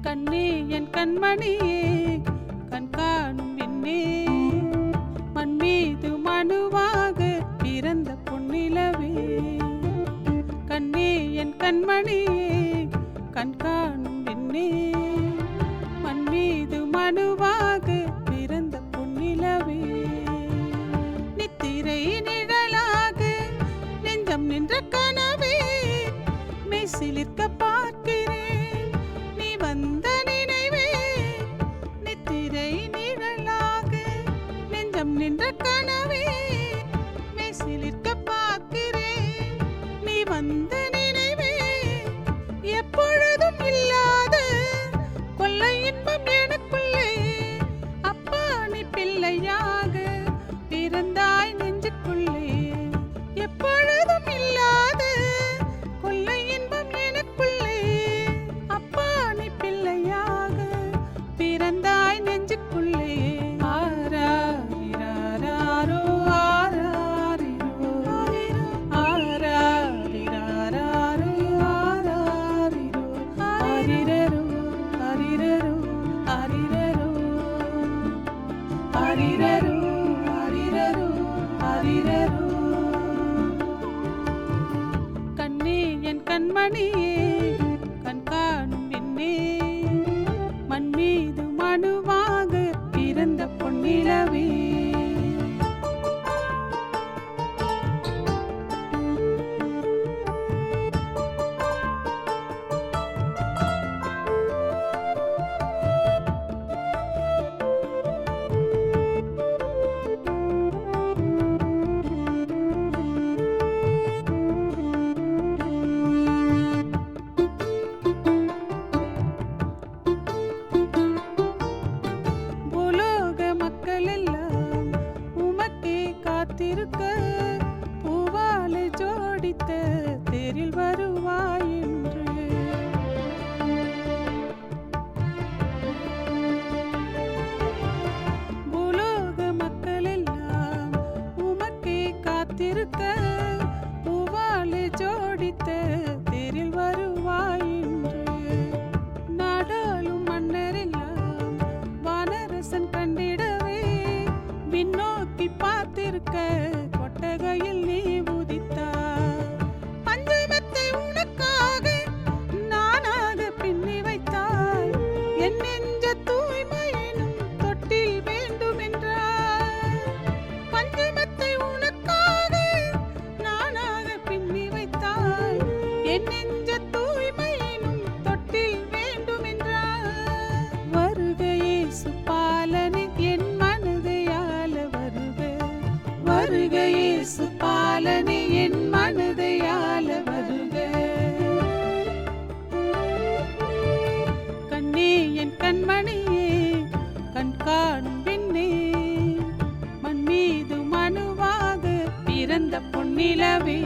கண்ணே என் கண்மணி. Goodbye. மணியே മക്കളിൽ எட்டி பார்த்திருக்க. கண்மணியே கண்காண்பின்னே மண் மீது மனுவாக பிறந்த பொன்னிலவே.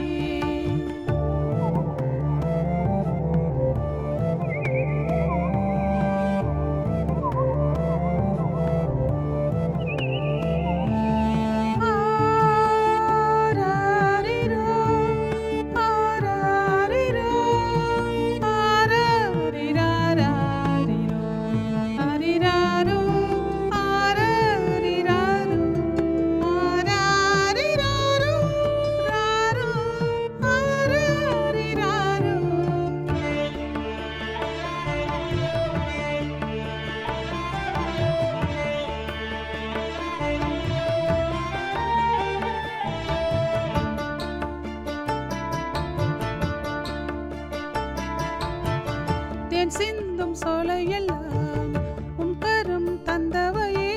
தேன் சிந்தும் சோலையெல்லாம் உம் கரும் தந்தவையே.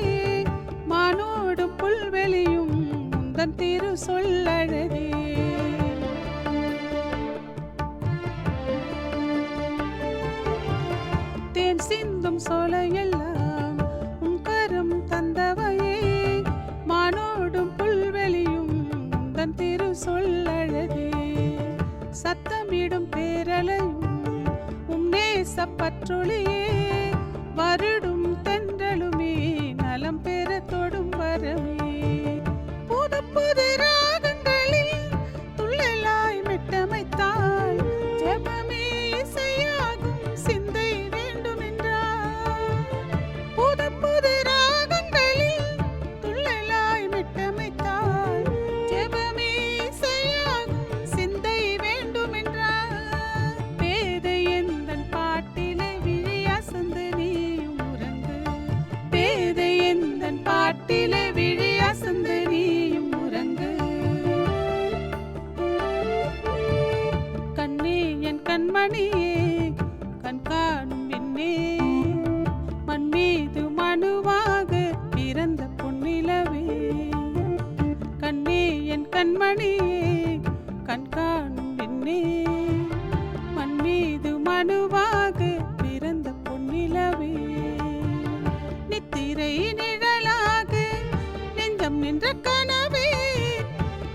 மானோடும் புல்வெளியும் உந்தன் திரு சொல்லழகே தேன் சிந்தும் சோலையெல்லாம் நேசப்பற்றொழியே வருடும் தென்றலுமே நலம் பெற தொடும் வரமே. புது கண்மணியே கண் காணும் என்னே மண் மீது மனுவாக பிறந்த பொன்னிலவே. கண்ணே என் கண்மணியே கண் காணும் என்னே மண் மீது மனுவாக பிறந்த பொன்னிலவே. நித்திரை நிழலாக நெஞ்சம் நின்ற கனவே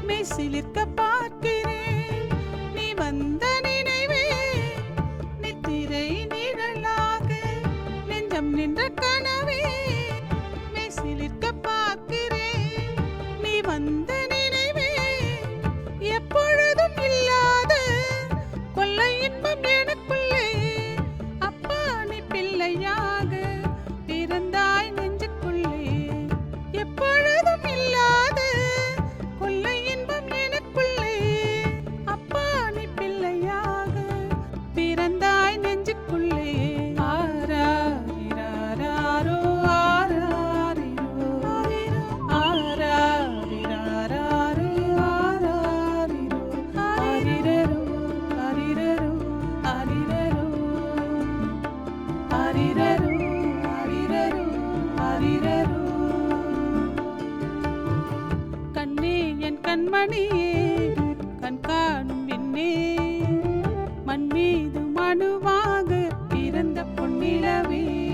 மெய்சிலிர்க்க பார்க்கிறேன். நீ வந்த நெஞ்சம் கண் காணும் பெண்ணே மண் மீது மனுவாக பிறந்த பொன்னிலவே.